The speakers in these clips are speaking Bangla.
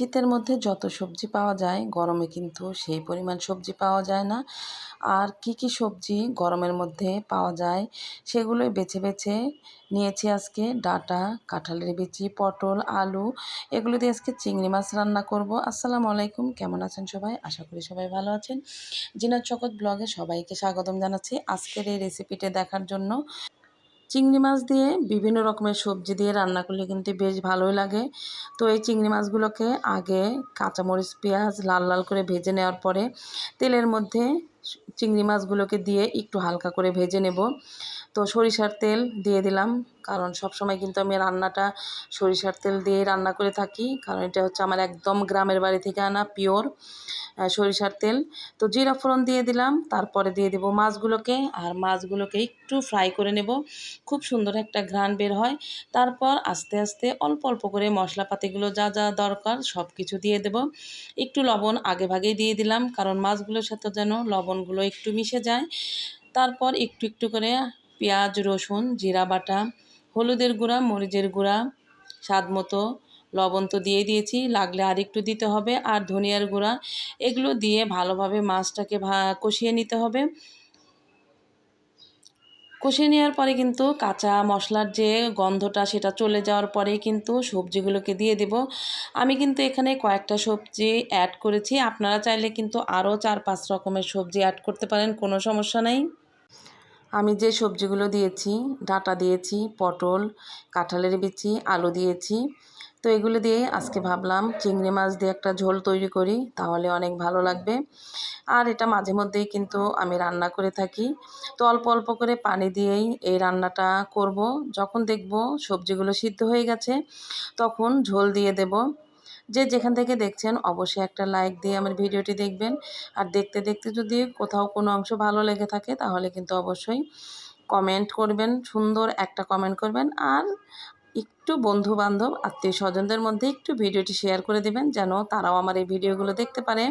শীতের মধ্যে যত সবজি পাওয়া যায়, গরমে কিন্তু সেই পরিমাণ সবজি পাওয়া যায় না। আর কি কি সবজি গরমের মধ্যে পাওয়া যায়, সেগুলোই বেছে বেছে নিয়েছি আজকে। ডাটা কাঁঠালের বিচি পটল, আলু, এগুলো দিয়ে আজকে চিংড়ি মাছ রান্না করব। আসসালামু আলাইকুম, কেমন আছেন সবাই? আশা করি সবাই ভালো আছেন। জিনার চকত ব্লগে সবাইকে স্বাগতম জানাচ্ছি আজকের এই রেসিপিটা দেখার জন্য। চিংড়ি মাছ দিয়ে বিভিন্ন রকমের সবজি দিয়ে রান্না করলে কিন্তু বেশ ভালোই লাগে। তো এই চিংড়ি মাছগুলোকে আগে কাঁচামরিচ, পেঁয়াজ লাল লাল করে ভেজে নেওয়ার পরে তেলের মধ্যে চিংড়ি মাছগুলোকে দিয়ে একটু হালকা করে ভেজে নেব। তো সরিষার তেল দিয়ে দিলাম, কারণ সব সময় কিন্তু আমি রান্নাটা সরিষার তেল দিয়েই রান্না করে থাকি, কারণ এটা হচ্ছে আমার একদম গ্রামের বাড়ি থেকে আনা পিওর। সরিষার তেল। তো জিরা ফোড়ন দিয়ে দিলাম, তারপরে দিয়ে দেবো মাছগুলোকে, আর মাছগুলোকে একটু ফ্রাই করে নেব। খুব সুন্দর একটা ঘ্রাণ বের হয়। তারপর আস্তে আস্তে অল্প অল্প করে মশলাপাতিগুলো যা যা দরকার সব কিছু দিয়ে দেব। একটু লবণ আগে ভাগেই দিয়ে দিলাম, কারণ মাছগুলোর সাথে যেন লবণগুলো একটু মিশে যায়। তারপর একটু একটু করে পেঁয়াজ, রসুন, জিরা বাটা, হলুদের গুঁড়া, মরিচের গুঁড়া, স্বাদ মতো লবণ তো দিয়ে দিয়েছি, লাগলে আর একটু দিতে হবে। আর ধনিয়ার গুঁড়া, এগুলো দিয়ে ভালোভাবে মাছটাকে কষিয়ে নিতে হবে। কষিয়ে নেওয়ার পরে কিন্তু কাঁচা মশলার যে গন্ধটা সেটা চলে যাওয়ার পরে কিন্তু সবজিগুলোকে দিয়ে দেব। আমি কিন্তু এখানে কয়েকটা সবজি অ্যাড করেছি। আপনারা চাইলে কিন্তু আরও চার পাঁচ রকমের সবজি অ্যাড করতে পারেন, কোনো সমস্যা নেই। আমি যে সবজিগুলো দিয়েছি, ডাটা দিয়েছি, পটল, কাঁঠালের বিচি, আলু দিয়েছি। তো এগুলো দিয়ে আজকে ভাবলাম চিংড়ি মাছ দিয়ে একটা ঝোল তৈরি করি, তাহলে অনেক ভালো লাগবে। আর এটা মাঝে মধ্যেই কিন্তু আমি রান্না করে থাকি। তো অল্প অল্প করে পানি দিয়েই এই রান্নাটা করব। যখন দেখব সবজিগুলো সিদ্ধ হয়ে গেছে, তখন ঝোল দিয়ে দেব। যে যেখান থেকে দেখছেন, অবশ্যই একটা লাইক দিয়ে আমার ভিডিওটি দেখবেন। আর দেখতে দেখতে যদি কোথাও কোনো অংশ ভালো লেগে থাকে, তাহলে কিন্তু অবশ্যই কমেন্ট করবেন, সুন্দর একটা কমেন্ট করবেন। আর একটু বন্ধু বান্ধব আত্মীয় স্বজনদের মধ্যে একটু ভিডিওটি শেয়ার করে দেবেন, যেন তারাও আমার এই ভিডিওগুলো দেখতে পারে।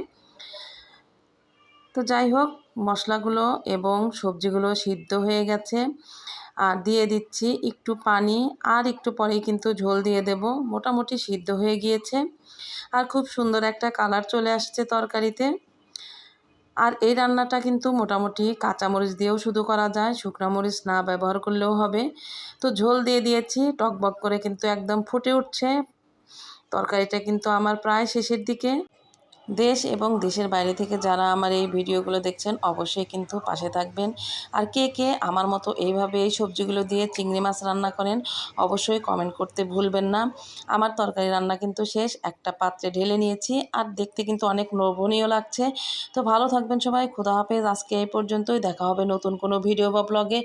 তো যাই হোক, মশলাগুলো এবং সবজিগুলো সিদ্ধ হয়ে গেছে। আর দিয়ে দিচ্ছি একটু পানি আর একটু পরেই কিন্তু ঝোল দিয়ে দেব। মোটামুটি সিদ্ধ হয়ে গিয়েছে। আর খুব সুন্দর একটা কালার চলে আসছে তরকারিতে। আর এই রান্নাটা কিন্তু মোটামুটি কাঁচামরিচ দিয়েও শুধু করা যায়, শুকনো মরিচ না ব্যবহার করলেও হবে। তো ঝোল দিয়ে দিয়েছি, টকবক করে কিন্তু একদম ফুটে উঠছে। তরকারিটা কিন্তু আমার প্রায় শেষের দিকে। দেশ এবং দেশের বাইরে থেকে যারা আমার এই ভিডিওগুলো দেখছেন, অবশ্যই কিন্তু পাশে থাকবেন। আর কে কে আমার মতো এইভাবে এই সবজিগুলো দিয়ে চিংড়ি মাছ রান্না করেন, অবশ্যই কমেন্ট করতে ভুলবেন না। আমার তরকারি রান্না কিন্তু শেষ, একটা পাত্রে ঢেলে নিয়েছি, আর দেখতে কিন্তু অনেক লোভনীয় লাগছে। তো ভালো থাকবেন সবাই, খুদা হাফেজ, আজকে এই পর্যন্তই, দেখা হবে নতুন কোনো ভিডিও বা ব্লগে